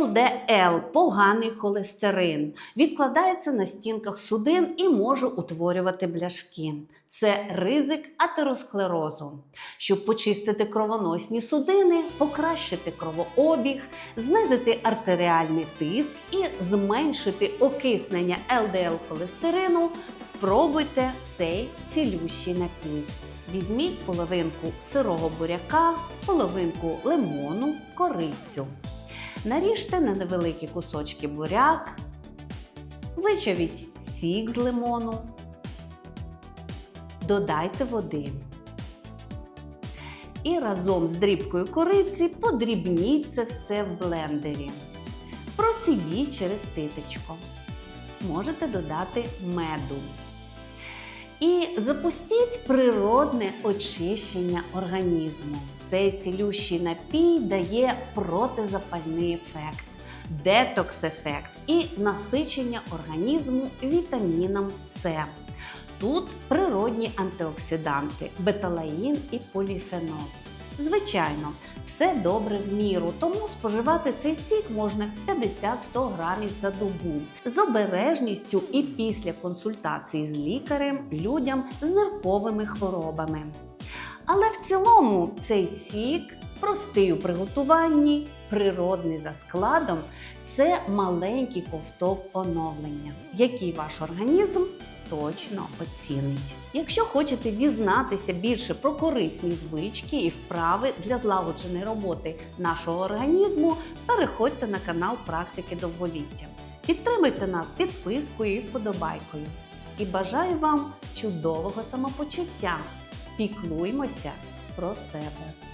ЛДЛ поганий холестерин, відкладається на стінках судин і може утворювати бляшки. Це ризик атеросклерозу. Щоб почистити кровоносні судини, покращити кровообіг, знизити артеріальний тиск і зменшити окиснення ЛДЛ холестерину, спробуйте цей цілющий напій. Візьміть половинку сирого буряка, половинку лимону, корицю. Наріжте на невеликі кусочки буряк, вичавіть сік з лимону, додайте води. І разом з дрібкою кориці подрібніть це все в блендері. Процідіть через ситечко. Можете додати меду. І запустіть природне очищення організму. Цей цілющий напій дає протизапальний ефект, детокс-ефект і насичення організму вітаміном С. Тут природні антиоксиданти, беталаїн і поліфенол. Звичайно, все добре в міру, тому споживати цей сік можна 50-100 грамів за добу з обережністю і після консультації з лікарем людям з нирковими хворобами. Але в цілому цей сік простий у приготуванні, природний за складом це маленький ковток оновлення, який ваш організм точно оцінить. Якщо хочете дізнатися більше про корисні звички і вправи для злагодженої роботи нашого організму, переходьте на канал Практики довголіття. Підтримуйте нас підпискою і вподобайкою. І бажаю вам чудового самопочуття. Піклуймося про себе.